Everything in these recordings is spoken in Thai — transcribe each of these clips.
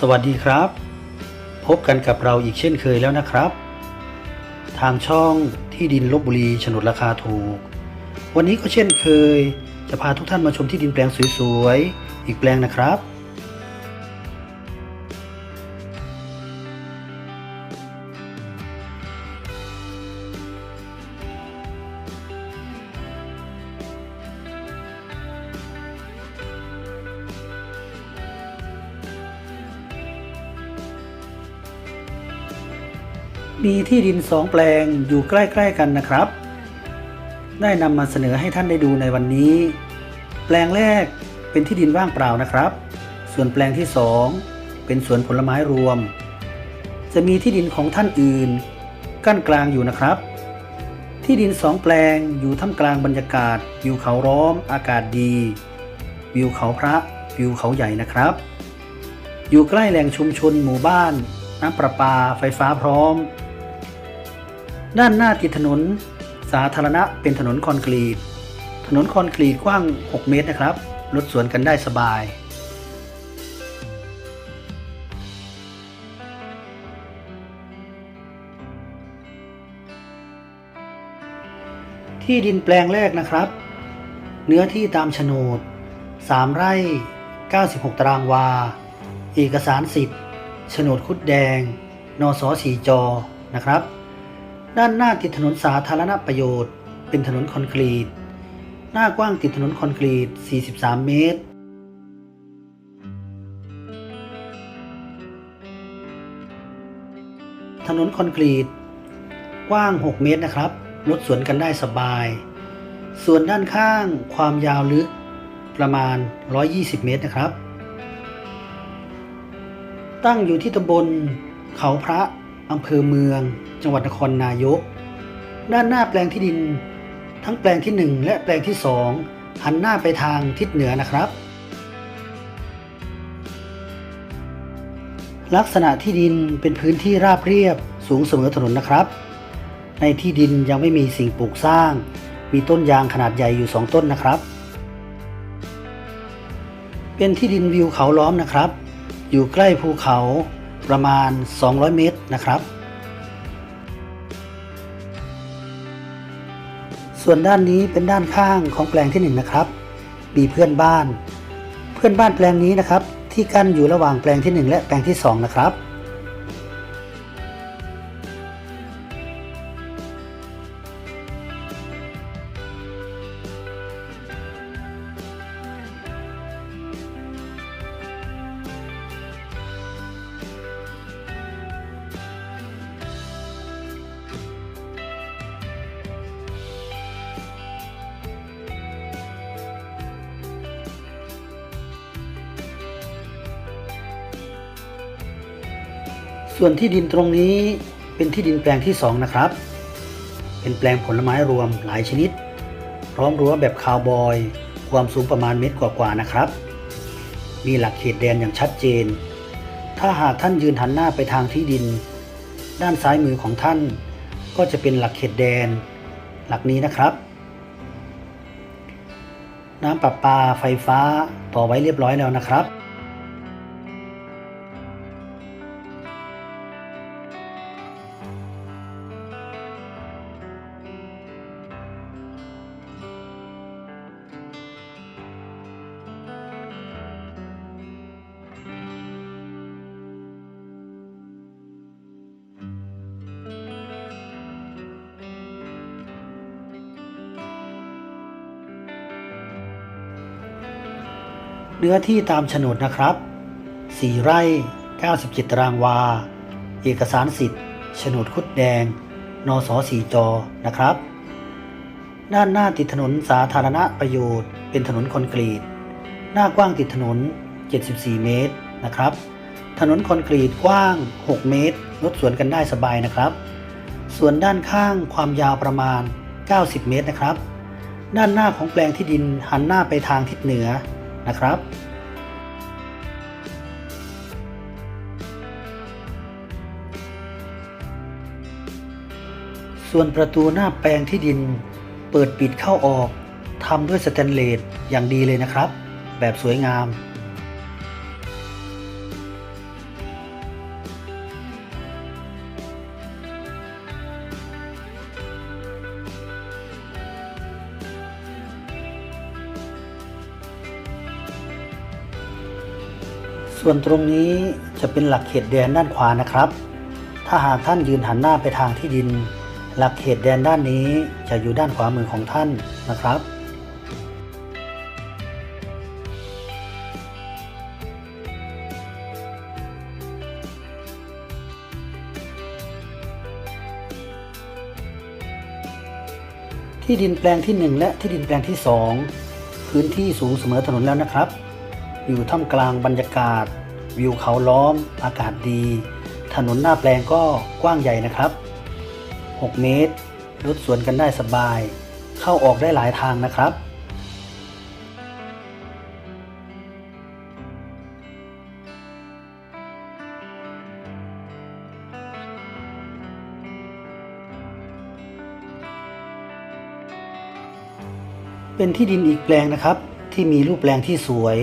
สวัสดีครับ พบกันกับเราอีกเช่นเคยแล้วนะครับ ทางช่องที่ดินลบบุรีฉนดราคาถูก วันนี้ก็เช่นเคย จะพาทุกท่านมาชมที่ดินแปลงสวยๆอีกแปลงนะครับ มีที่ดินสองแปลงอยู่ใกล้ๆกันนะครับ ได้นำมาเสนอให้ท่านได้ดูในวันนี้ แปลงแรกเป็นที่ดินว่างเปล่านะครับ ส่วนแปลงที่สองเป็นสวนผลไม้รวม จะมีที่ดินของท่านอื่น กั้นกลางอยู่นะครับ ที่ดินสองแปลงอยู่ท่ามกลางบรรยากาศวิวเขาร้อม อากาศดีวิวเขาพระวิวเขาใหญ่นะครับ อยู่ใกล้แหล่งชุมชนหมู่บ้านน้ำประปาไฟฟ้าพร้อม ด้านหน้าติดถนนสาธารณะเป็นถนนคอนกรีต ถนนคอนกรีตกว้าง 6 เมตรนะครับ รถสวนกันได้สบาย ที่ดินแปลงแรกนะครับ เนื้อที่ตามโฉนด 3 ไร่ 96 ตารางวา เอกสารสิทธิ์โฉนดคุดแดง นสสีจอนะครับ ด้านหน้าติดถนนสาธารณประโยชน์ เป็นถนนคอนกรีต หน้ากว้างติดถนนคอนกรีต 43 เมตร ถนนคอนกรีต กว้าง 6 เมตรนะครับ รถสวนกันได้สบาย ส่วนด้านข้างความยาวลึกประมาณ 120 เมตรนะครับ ตั้งอยู่ที่ตำบลเขาพระอำเภอเมือง จังหวัดนครนายก ด้านหน้าแปลงที่ดิน ทั้งแปลงที่ 1 และแปลงที่ 2 หันหน้าไปทางทิศเหนือนะครับ ลักษณะที่ดินเป็นพื้นที่ราบเรียบสูงเสมอถนนนะครับ ในที่ดินยังไม่มีสิ่งปลูกสร้าง มีต้นยางขนาดใหญ่อยู่ 2 ต้นนะครับ เป็นที่ดินวิวเขาล้อมนะครับ อยู่ใกล้ภูเขาประมาณ 200 เมตรนะครับ ส่วนด้านนี้เป็นด้านข้างของแปลงที่1นะครับมีเพื่อนบ้าน เพื่อนบ้านแปลงนี้นะครับ ที่กั้นอยู่ระหว่างแปลงที่ 1 และแปลงที่ 2 นะครับ ส่วนที่ดินตรงนี้เป็นที่ดินแปลงที่ 2 นะครับ เป็นแปลงผลไม้รวมหลายชนิด พร้อมรั้วแบบคาวบอย ความสูงประมาณเมตรกว่าๆนะครับ มีหลักเขตแดนอย่างชัดเจน ถ้าหากท่านยืนหันหน้าไปทางที่ดิน ด้านซ้ายมือของท่าน ก็จะเป็นหลักเขตแดน หลักนี้นะครับ น้ำประปาไฟฟ้าต่อไว้เรียบร้อยแล้วนะครับ เนื้อที่ตามโฉนดนะครับ 4 ไร่ 97 ตารางวา เอกสารสิทธิ์โฉนดคุดแดง นสสีจอนะครับ ด้านหน้าติดถนนสาธารณประโยชน์ เป็นถนนคอนกรีต หน้ากว้างติดถนน 74 เมตรนะครับ ถนนคอนกรีตกว้าง 6 เมตร รถสวนกันได้สบายนะครับ ส่วนด้านข้างความยาวประมาณ 90 เมตรนะครับ ด้านหน้าของแปลงที่ดินหันหน้าไปทางทิศเหนือ นะครับส่วนประตูหน้าแปลงที่ดิน เปิดปิดเข้าออกทำด้วยสแตนเลสอย่างดีเลยนะครับ แบบสวยงาม ส่วนตรงนี้จะเป็นหลักเขตแดนด้านขวานะครับ ถ้าหากท่านยืนหันหน้าไปทางที่ดิน หลักเขตแดนด้านนี้จะอยู่ด้านขวามือของท่านนะครับที่ดินแปลงที่ 1 และที่ดินแปลงที่ 2 พื้นที่สูงเสมอถนนแล้วนะครับ อยู่ท่ามกลางบรรยากาศ วิวเขาล้อม อากาศดี ถนนหน้าแปลงก็กว้างใหญ่นะครับ 6 เมตร รถสวนกันได้สบาย เข้าออกได้หลายทางนะครับเป็นที่ดินอีกแปลงนะครับ ที่มีรูปแปลงที่สวย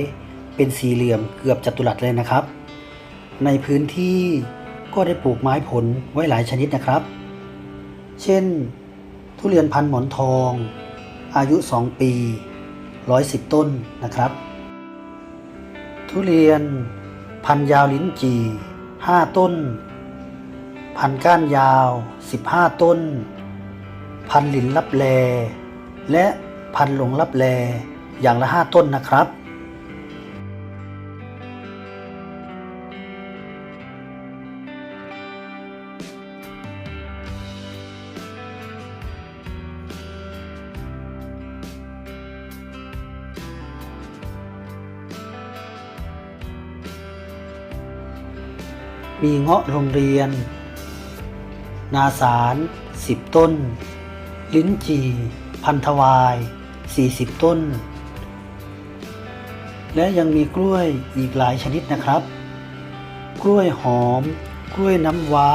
เป็นสี่เหลี่ยมเกือบจัตุรัสเลยนะครับ ในพื้นที่ก็ได้ปลูกไม้ผลไว้หลายชนิดนะครับ เช่น ทุเรียนพันหมอนทอง อายุ 2 ปี 110 ต้นนะครับ ทุเรียนพันยาวลิ้นจี่5ต้น พันก้านยาว 15 ต้น พันหลินลับแล และพันหลงลับแลอย่างละ 5 ต้นนะครับ มีเงาะโรงเรียน นาสาร10ต้น ลิ้นจี่ พันธวาย 40 ต้น และยังมีกล้วยอีกหลายชนิดนะครับ กล้วยหอม กล้วยน้ำว้า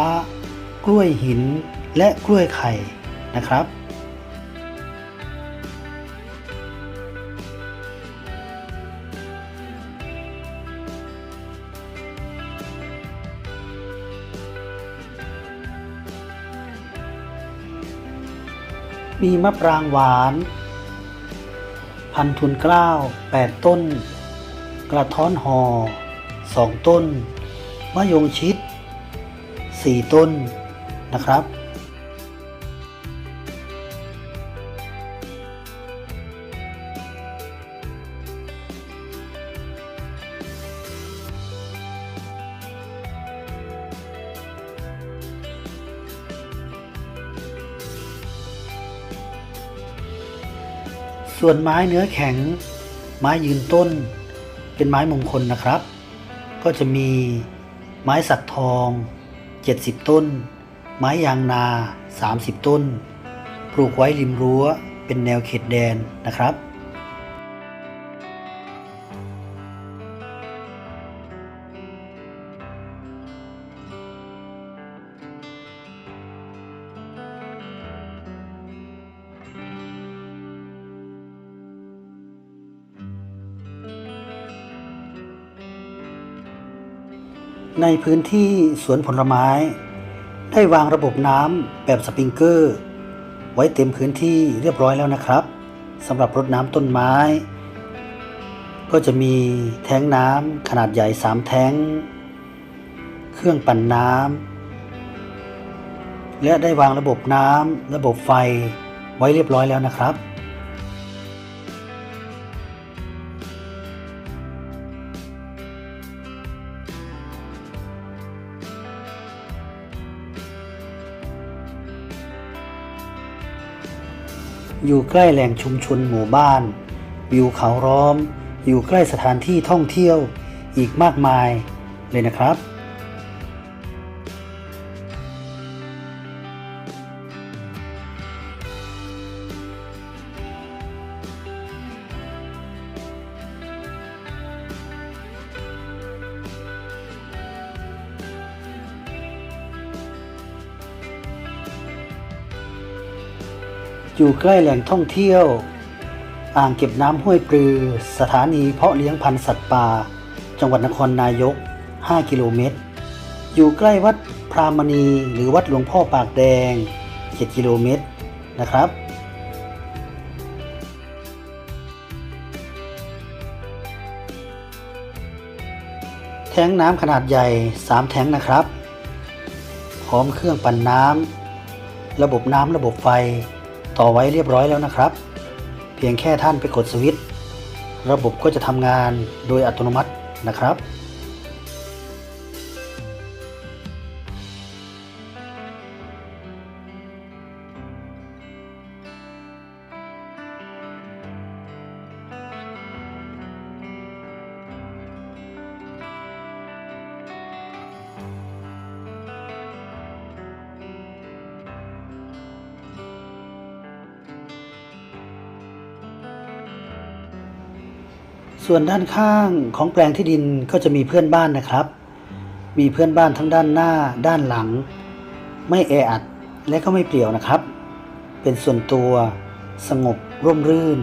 กล้วยหิน และกล้วยไข่นะครับ มีมะปรางหวาน พันทุนเกล้าว 8 ต้น กระท้อนหอสองต้น มะยงชิด 4 ต้นนะครับ ส่วนไม้เนื้อแข็ง ไม้ยืนต้น เป็นไม้มงคลนะครับ ก็จะมีไม้สักทอง 70 ต้น ไม้ยางนา 30 ต้น ปลูกไว้ริมรั้วเป็นแนวเขตแดนนะครับ ในพื้นที่สวนผลไม้ ได้วางระบบน้ำแบบสปริงเกอร์ ไว้เต็มพื้นที่เรียบร้อยแล้วนะครับสำหรับรดน้ำต้นไม้ ก็จะมีแท้งน้ำขนาดใหญ่ 3 แท้ง เครื่องปั่นน้ำและได้วางระบบน้ำระบบไฟไว้เรียบร้อยแล้วนะครับ อยู่ใกล้แหล่งชุมชนหมู่บ้านวิวเขาร้อม อยู่ใกล้สถานที่ท่องเที่ยวอีกมากมายเลยนะครับ อยู่ใกล้แหล่งท่องเที่ยว อ่างเก็บน้ำห้วยปลือ สถานีเพาะเลี้ยงพันธุ์สัตว์ป่า จังหวัดนครนายก 5 กิโลเมตร อยู่ใกล้วัดพรามณีหรือวัดหลวงพ่อปากแดง 7 กิโลเมตรนะครับแท้งน้ำขนาดใหญ่ 3 แท้งนะครับ พร้อมเครื่องปั่นน้ำ ระบบน้ำระบบไฟ ต่อไว้เรียบร้อยแล้วนะครับ เพียงแค่ท่านไปกดสวิตช์ระบบก็จะทำงานโดยอัตโนมัตินะครับ ส่วนด้านข้างของแปลงที่ดินก็จะมีเพื่อนบ้านนะครับ มีเพื่อนบ้านทั้งด้านหน้า ด้านหลัง ไม่แออัดและก็ไม่เปลี่ยวนะครับ เป็นส่วนตัว สงบร่มรื่น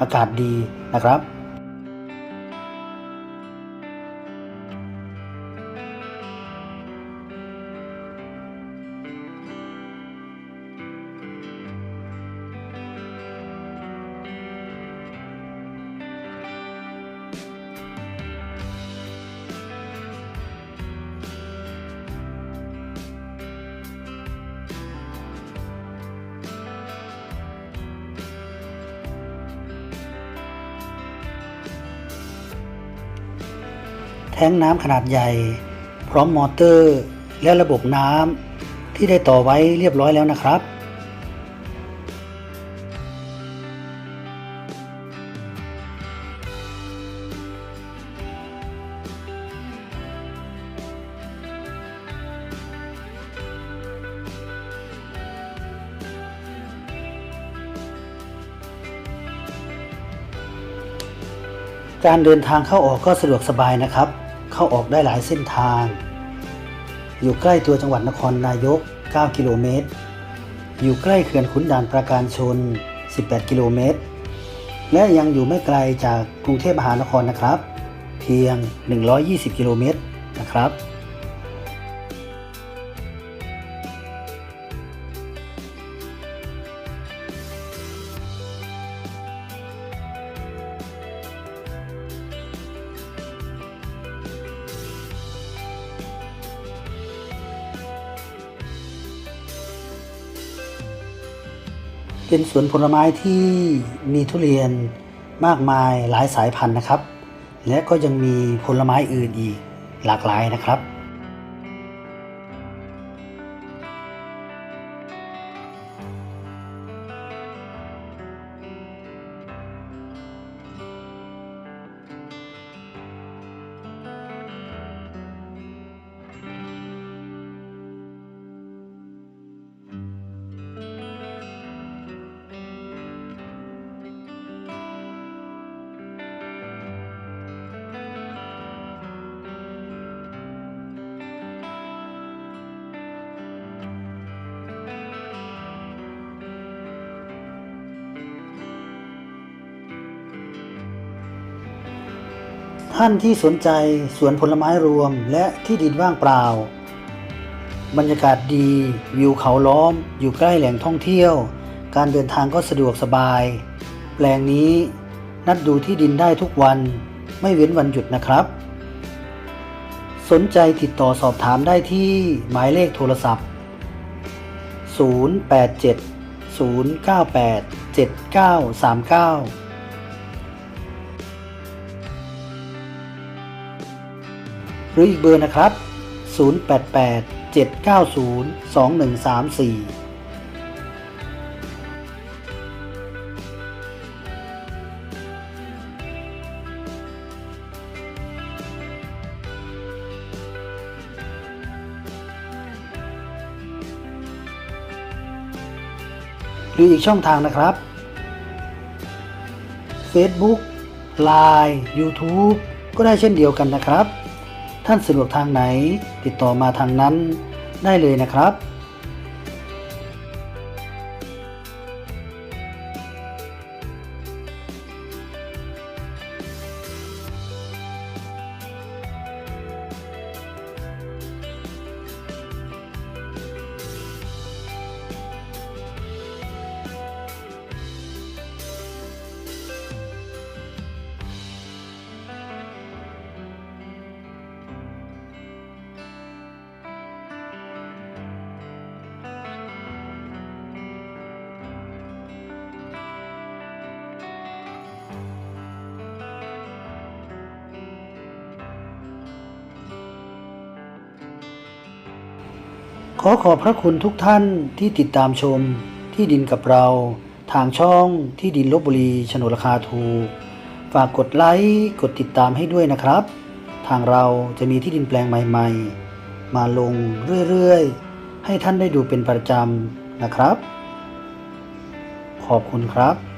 อากาศดีนะครับ ท้งน้ำขนาดใหญ่ พร้อมมอเตอร์ และระบบน้ำที่ได้ต่อไว้เรียบร้อยแล้วนะครับ การเดินทางเข้าออกก็สะดวกสบายนะครับ เข้าออกได้หลายเส้นทาง อยู่ใกล้ตัวจังหวัดนครนายก 9 กิโลเมตร อยู่ใกล้เขื่อนขุนด่านประการชน 18 กิโลเมตร และยังอยู่ไม่ไกลจากกรุงเทพมหานครนะครับ เพียง 120 กิโลเมตรนะครับ เป็นสวนผลไม้ที่มีทุเรียนมากมายหลายสายพันธุ์นะครับ และก็ยังมีผลไม้อื่นอีกหลากหลายนะครับ ท่านที่สนใจสวนผลไม้รวมและที่ดินว่างเปล่า บรรยากาศดีวิวเขาล้อม อยู่ใกล้แหล่งท่องเที่ยว การเดินทางก็สะดวกสบาย แปลงนี้นัดดูที่ดินได้ทุกวัน ไม่เว้นวันหยุดนะครับ สนใจติดต่อสอบถามได้ที่หมายเลขโทรศัพท์ 087 098 7939 หรืออีกเบอร์นะครับ 088 790 2134หรืออีกช่องทางนะครับ Facebook Line YouTube ก็ได้เช่นเดียวกันนะครับ ท่านสะดวกทางไหน ติดต่อมาทางนั้นได้เลยนะครับ ขอขอบพระคุณทุกท่านที่ติดตามชมที่ดินกับเรา ทางช่องที่ดินลบบุรีโฉนดราคาถูก ฝากกดไลค์กดติดตามให้ด้วยนะครับ ทางเราจะมีที่ดินแปลงใหม่ ๆ มาลงเรื่อยๆ ให้ท่านได้ดูเป็นประจำนะครับ ขอบคุณครับ